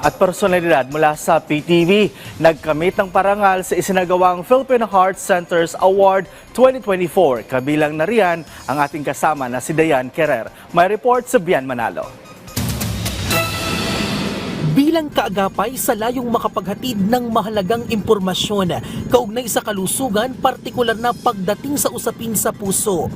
At personalidad mula sa PTV, nagkamit ng parangal sa isinagawang Philippine Heart Centers Award 2024. Kabilang na riyan ang ating kasama na si Dayan Kerrer. May report sa Bian Manalo. bilang kaagapay sa layong makapaghatid ng mahalagang impormasyon kaugnay sa kalusugan, partikular na pagdating sa usapin sa puso.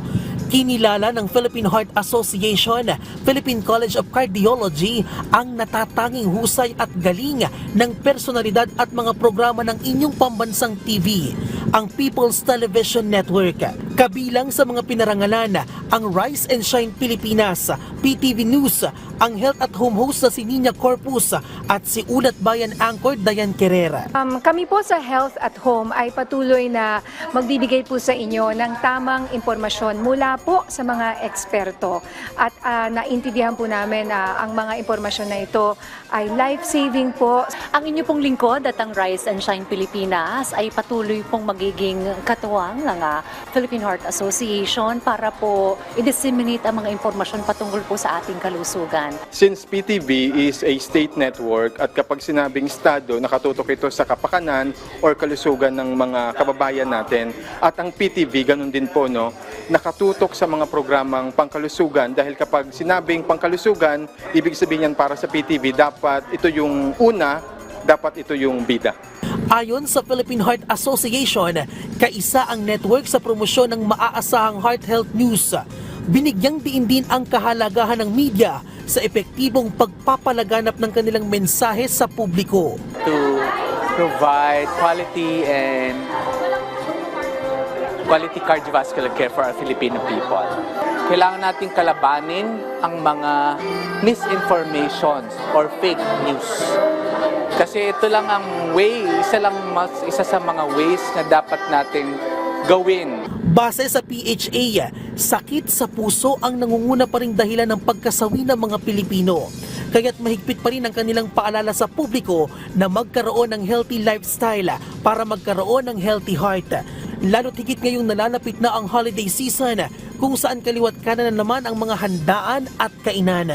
Kinilala ng Philippine Heart Association, Philippine College of Cardiology ang natatanging husay at galing ng personalidad at mga programa ng inyong pambansang TV, ang People's Television Network. Kabilang sa mga pinarangalan, ang Rise and Shine Pilipinas, PTV News, ang Health at Home host na si Nina Corpus at si Ulat Bayan Anchor Dayan Kerera. Um, kami po sa Health at Home ay patuloy na magbibigay po sa inyo ng tamang impormasyon mula po sa mga eksperto. At ah, naintindihan po namin na ang mga impormasyon na ito ay life-saving po. Ang inyo pong lingkod at ang Rise and Shine Pilipinas ay patuloy pong magiging katuwang ng ah, Philippine Heart Association para po i-disseminate ang mga impormasyon patungkol po sa ating kalusugan. Since PTV is a state network at kapag sinabing estado, nakatutok ito sa kapakanan or kalusugan ng mga kababayan natin. At ang PTV, ganun din po, no, nakatutok sa mga programang pangkalusugan dahil kapag sinabing pangkalusugan, ibig sabihin yan para sa PTV, dapat ito yung una, dapat ito yung bida. Ayon sa Philippine Heart Association, kaisa ang network sa promosyon ng maaasahang heart health news. Binigyang diin din ang kahalagahan ng media sa epektibong pagpapalaganap ng kanilang mensahe sa publiko. to provide quality and quality cardiovascular care for our Filipino people. Kailangan nating kalabanin ang mga misinformations or fake news. Kasi ito lang ang way, isa lang mas, isa sa mga ways na dapat nating gawin Base sa PHA, sakit sa puso ang nangunguna pa ring dahilan ng pagkasawi ng mga Pilipino. Kaya't mahigpit pa rin ang kanilang paalala sa publiko na magkaroon ng healthy lifestyle para magkaroon ng healthy heart. Lalo't higit ngayong nalalapit na ang holiday season kung saan kaliwat kanan na naman ang mga handaan at kainan.